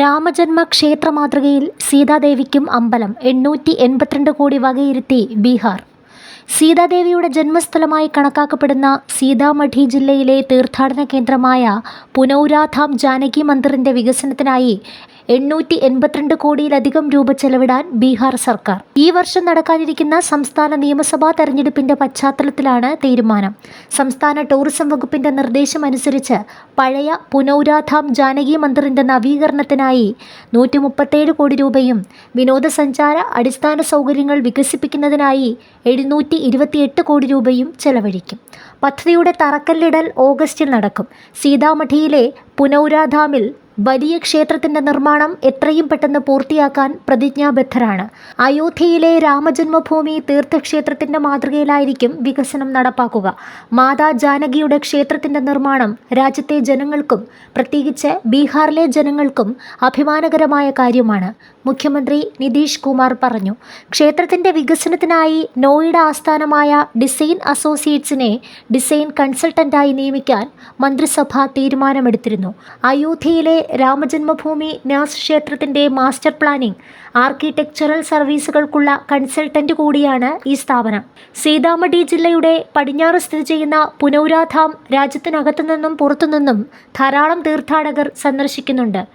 രാമജന്മ ക്ഷേത്ര മാതൃകയിൽ സീതാദേവിക്കും അമ്പലം എണ്ണൂറ്റി എൺപത്തിരണ്ട് കോടി വകയിരുത്തി ബീഹാർ. സീതാദേവിയുടെ ജന്മസ്ഥലമായി കണക്കാക്കപ്പെടുന്ന സീതാമഠി ജില്ലയിലെ തീർത്ഥാടന കേന്ദ്രമായ പുനൗരാധാം ജാനകി മന്ദിറിന്റെ വികസനത്തിനായി എണ്ണൂറ്റി എൺപത്തിരണ്ട് കോടിയിലധികം രൂപ ചെലവിടാൻ ബീഹാർ സർക്കാർ. ഈ വർഷം നടക്കാനിരിക്കുന്ന സംസ്ഥാന നിയമസഭാ തെരഞ്ഞെടുപ്പിന്റെ പശ്ചാത്തലത്തിലാണ് തീരുമാനം. സംസ്ഥാന ടൂറിസം വകുപ്പിന്റെ നിർദ്ദേശം അനുസരിച്ച് പഴയ പുനൗരാധാം ജാനകി മന്ദിറിന്റെ നവീകരണത്തിനായി നൂറ്റി മുപ്പത്തേഴ് കോടി രൂപയും വിനോദസഞ്ചാര അടിസ്ഥാന സൗകര്യങ്ങൾ വികസിപ്പിക്കുന്നതിനായി എഴുന്നൂറ്റി ഇരുപത്തിയെട്ട് കോടി രൂപയും ചെലവഴിക്കും. പദ്ധതിയുടെ തറക്കല്ലിടൽ ഓഗസ്റ്റിൽ നടക്കും. സീതാമഠിയിലെ പുനൗരാധാമിൽ വലിയ ക്ഷേത്രത്തിന്റെ നിർമ്മാണം എത്രയും പെട്ടെന്ന് പൂർത്തിയാക്കാൻ പ്രതിജ്ഞാബദ്ധരാണ്. അയോധ്യയിലെ രാമജന്മഭൂമി തീർത്ഥക്ഷേത്രത്തിന്റെ മാതൃകയിലായിരിക്കും വികസനം നടപ്പാക്കുക. മാതാ ജാനകിയുടെ ക്ഷേത്രത്തിന്റെ നിർമ്മാണം രാജ്യത്തെ ജനങ്ങൾക്കും പ്രത്യേകിച്ച് ബീഹാറിലെ ജനങ്ങൾക്കും അഭിമാനകരമായ കാര്യമാണ്. മുഖ്യമന്ത്രി നിതീഷ് കുമാർ പറഞ്ഞു. ക്ഷേത്രത്തിന്റെ വികസനത്തിനായി നോയിഡ ആസ്ഥാനമായ ഡിസൈൻ അസോസിയേറ്റ്സിനെ ഡിസൈൻ കൺസൾട്ടന്റായി നിയമിക്കാൻ മന്ത്രിസഭ തീരുമാനമെടുത്തിരുന്നു. അയോധ്യയിലെ രാമജന്മഭൂമി ന്യാസ് ക്ഷേത്രത്തിന്റെ മാസ്റ്റർ പ്ലാനിംഗ് ആർക്കിടെക്ചറൽ സർവീസുകൾക്കുള്ള കൺസൾട്ടന്റ് കൂടിയാണ് ഈ സ്ഥാപനം. സീതാമഠി ജില്ലയുടെ പടിഞ്ഞാറ് സ്ഥിതി ചെയ്യുന്ന പുനൗരാധാം രാജ്യത്തിനകത്തു നിന്നും പുറത്തുനിന്നും ധാരാളം തീർത്ഥാടകർ സന്ദർശിക്കുന്നുണ്ട്.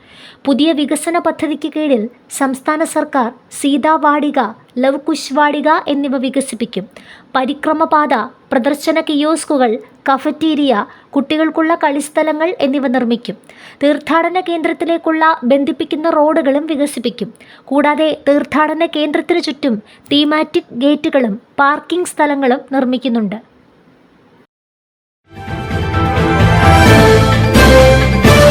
പുതിയ വികസന പദ്ധതിക്ക് കീഴിൽ സംസ്ഥാന സർക്കാർ സീതാവാടിക ലവ് കുശ്വാടിക എന്നിവ വികസിപ്പിക്കും. പരിക്രമപാത പ്രദർശന കിയോസ്കുകൾ കഫറ്റീരിയ കുട്ടികൾക്കുള്ള കളിസ്ഥലങ്ങൾ എന്നിവ നിർമ്മിക്കും. തീർത്ഥാടന കേന്ദ്രത്തിലേക്കുള്ള ബന്ധിപ്പിക്കുന്ന റോഡുകളും വികസിപ്പിക്കും. കൂടാതെ തീർത്ഥാടന കേന്ദ്രത്തിനു ചുറ്റും തീമാറ്റിക് ഗേറ്റുകളും പാർക്കിംഗ് സ്ഥലങ്ങളും നിർമ്മിക്കുന്നുണ്ട്.